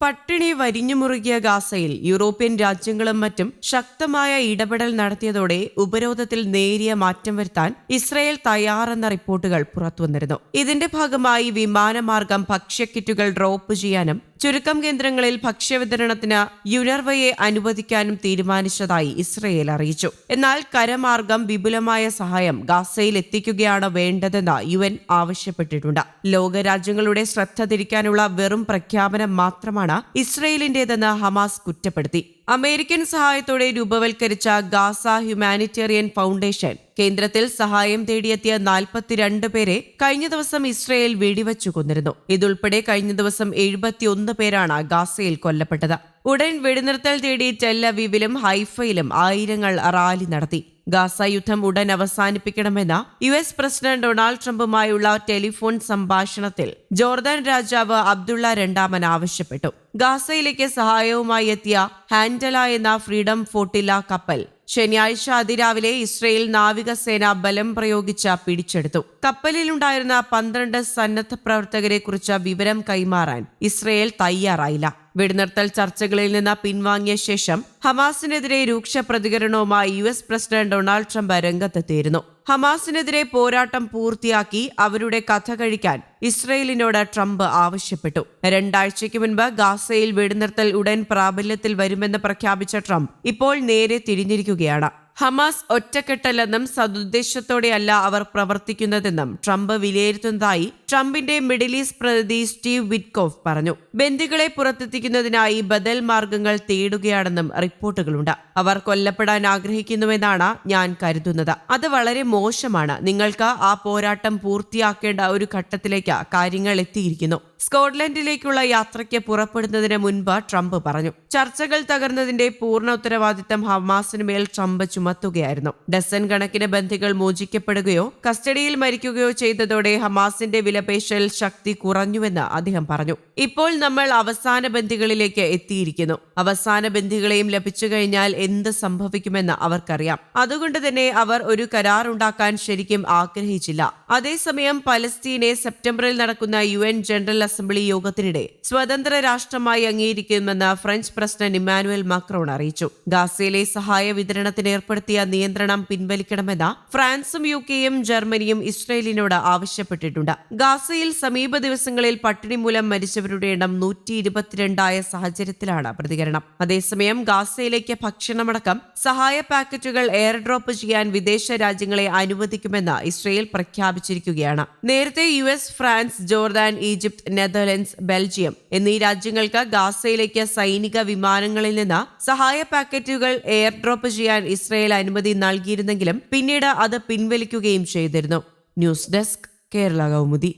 പട്ടിണി വരിഞ്ഞുമുറുകിയ ഗാസയിൽ യൂറോപ്യൻ രാജ്യങ്ങളും മറ്റും ശക്തമായ ഇടപെടൽ നടത്തിയതോടെ ഉപരോധത്തിൽ നേരിയ മാറ്റം വരുത്താൻ ഇസ്രയേൽ തയ്യാറെന്ന റിപ്പോർട്ടുകൾ പുറത്തുവന്നിരുന്നു. ഇതിന്റെ ഭാഗമായി വിമാനമാർഗം ഭക്ഷ്യക്കിറ്റുകൾ ഡ്രോപ്പ് ചെയ്യാനും ചുരുക്കം കേന്ദ്രങ്ങളിൽ ഭക്ഷ്യവിതരണത്തിന് യുനർവയെ അനുവദിക്കാനും തീരുമാനിച്ചതായി ഇസ്രയേൽ അറിയിച്ചു. എന്നാൽ കരമാർഗം വിപുലമായ സഹായം ഗാസയിൽ എത്തിക്കുകയാണ് വേണ്ടതെന്ന് യു എൻ ആവശ്യപ്പെട്ടിട്ടുണ്ട്. ലോകരാജ്യങ്ങളുടെ ശ്രദ്ധ തിരിക്കാനുള്ള വെറും പ്രഖ്യാപനം മാത്രമാണ് ഇസ്രയേലിന്റേതെന്ന് ഹമാസ് കുറ്റപ്പെടുത്തി. അമേരിക്കൻ സഹായത്തോടെ രൂപവൽക്കരിച്ച ഗാസ ഹ്യൂമാനിറ്റേറിയൻ ഫൗണ്ടേഷൻ കേന്ദ്രത്തിൽ സഹായം തേടിയെത്തിയ നാൽപ്പത്തിരണ്ട് പേരെ കഴിഞ്ഞ ദിവസം ഇസ്രയേൽ വെടിവെച്ചു കൊന്നിരുന്നു. ഇതുൾപ്പെടെ കഴിഞ്ഞ ദിവസം എഴുപത്തിയൊന്ന് പേരാണ് ഗാസയിൽ കൊല്ലപ്പെട്ടത്. ഉടൻ വെടിനിർത്തൽ തേടി ടെല്ലവീവിലും ഹൈഫയിലും ആയിരങ്ങൾ റാലി നടത്തി. ഗാസ യുദ്ധം ഉടൻ അവസാനിപ്പിക്കണമെന്ന യു എസ് പ്രസിഡന്റ് ഡൊണാൾഡ് ട്രംപുമായുള്ള ടെലിഫോൺ സംഭാഷണത്തിൽ ജോർദാൻ രാജാവ് അബ്ദുള്ള രണ്ടാമൻ ആവശ്യപ്പെട്ടു. ഗാസയിലേക്ക് സഹായവുമായി എത്തിയ ഹാൻഡല എന്ന ഫ്രീഡം ഫോർട്ടില കപ്പൽ ശനിയാഴ്ച അതിരാവിലെ ഇസ്രയേൽ നാവികസേന ബലം പ്രയോഗിച്ച പിടിച്ചെടുത്തു. കപ്പലിലുണ്ടായിരുന്ന പന്ത്രണ്ട് സന്നദ്ധ പ്രവർത്തകരെ കുറിച്ച് വിവരം കൈമാറാൻ ഇസ്രയേൽ തയ്യാറായില്ല. വെടിനിർത്തൽ ചർച്ചകളിൽ നിന്ന് പിൻവാങ്ങിയ ശേഷം ഹമാസിനെതിരെ രൂക്ഷ പ്രതികരണവുമായി U S president Donald Trump രംഗത്തെത്തിയിരുന്നു. ഹമാസിനെതിരെ പോരാട്ടം പൂർത്തിയാക്കി അവരുടെ കഥ കഴിക്കാൻ ഇസ്രയേലിനോട് ട്രംപ് ആവശ്യപ്പെട്ടു. രണ്ടാഴ്ചയ്ക്ക് മുൻപ് ഗാസയിൽ വെടിനിർത്തൽ ഉടൻ പ്രാബല്യത്തിൽ വരുമെന്ന് പ്രഖ്യാപിച്ച ട്രംപ് ഇപ്പോൾ നേരെ തിരിഞ്ഞിരിക്കുകയാണ്. ഹമാസ് ഒറ്റക്കെട്ടല്ലെന്നും സതുദ്ദേശത്തോടെയല്ല അവർ പ്രവർത്തിക്കുന്നതെന്നും ട്രംപ് വിലയിരുത്തുന്നതായി ട്രംപിന്റെ മിഡിൽ ഈസ്റ്റ് പ്രതിനിധി സ്റ്റീവ് വിറ്റ്കോഫ് പറഞ്ഞു. ബന്ദികളെ പുറത്തെത്തിക്കുന്നതിനായി ബദൽ മാർഗങ്ങൾ തേടുകയാണെന്നും റിപ്പോർട്ടുകളുണ്ട്. അവർ കൊല്ലപ്പെടാൻ ആഗ്രഹിക്കുന്നുവെന്നാണ് ഞാൻ കരുതുന്നത്. അത് വളരെ മോശമാണ്. നിങ്ങൾക്ക് ആ പോരാട്ടം പൂർത്തിയാക്കേണ്ട ഒരു ഘട്ടത്തിലേക്ക് കാര്യങ്ങൾ എത്തിയിരിക്കുന്നു. സ്കോട്ട്ലൻഡിലേക്കുള്ള യാത്രയ്ക്ക് പുറപ്പെടുന്നതിന് മുൻപ് ട്രംപ് പറഞ്ഞു. ചർച്ചകൾ തകർന്നതിന്റെ പൂർണ ഉത്തരവാദിത്തം ഹമാസിന് മേൽ ട്രംപ് ചുമത്തുകയായിരുന്നു. ഡസൻ കണക്കിന് ബന്ധികൾ മോചിക്കപ്പെടുകയോ കസ്റ്റഡിയിൽ മരിക്കുകയോ ചെയ്തതോടെ ഹമാസിന്റെ വിലപേശൽ ശക്തി കുറഞ്ഞുവെന്ന് അദ്ദേഹം പറഞ്ഞു. ഇപ്പോൾ നമ്മൾ അവസാന ബന്ധികളിലേക്ക് എത്തിയിരിക്കുന്നു. അവസാന ബന്ധികളെയും ലഭിച്ചു കഴിഞ്ഞാൽ എന്ത് സംഭവിക്കുമെന്ന് അവർക്കറിയാം. അതുകൊണ്ട് തന്നെ അവർ ഒരു കരാർ ഉണ്ടാക്കാൻ ശരിക്കും ആഗ്രഹിച്ചില്ല. അതേസമയം പലസ്തീനെ സെപ്റ്റംബറിൽ നടക്കുന്ന യു എൻ ജനറൽ അസംബ്ലി യോഗത്തിനിടെ സ്വതന്ത്ര രാഷ്ട്രമായി അംഗീകരിക്കുമെന്ന് ഫ്രഞ്ച് പ്രസിഡന്റ് ഇമ്മാനുവൽ മക്രോൺ അറിയിച്ചു. ഗാസയിലെ സഹായ വിതരണത്തിന് ഏർപ്പെടുത്തിയ നിയന്ത്രണം പിൻവലിക്കണമെന്ന് ഫ്രാൻസും യു കെയും ജർമ്മനിയും ഇസ്രയേലിനോട് ആവശ്യപ്പെട്ടിട്ടുണ്ട്. ഗാസയിൽ സമീപ ദിവസങ്ങളിൽ പട്ടിണി മൂലം മരിച്ചവരുടെ എണ്ണം നൂറ്റി ഇരുപത്തിരണ്ടായ സാഹചര്യത്തിലാണ് പ്രതികരണം. അതേസമയം ഗാസയിലേക്ക് ഭക്ഷണമടക്കം സഹായ പാക്കറ്റുകൾ എയർ ഡ്രോപ്പ് ചെയ്യാൻ വിദേശ രാജ്യങ്ങളെ അനുവദിക്കുമെന്ന് ഇസ്രയേൽ പ്രഖ്യാപിച്ചിരിക്കുകയാണ്. നേരത്തെ U S France Jordan Egypt Netherlands Belgium എന്നീ രാജ്യങ്ങൾക്ക് ഗാസയിലേക്ക് സൈനിക വിമാനങ്ങളിൽ നിന്ന് സഹായ പാക്കറ്റുകൾ എയർ ഡ്രോപ്പ് ചെയ്യാൻ ഇസ്രയേൽ അനുമതി നൽകിയിരുന്നെങ്കിലും പിന്നീട് അത് പിൻവലിക്കുകയും ചെയ്തിരുന്നു. News desk Kerala Kaumudi.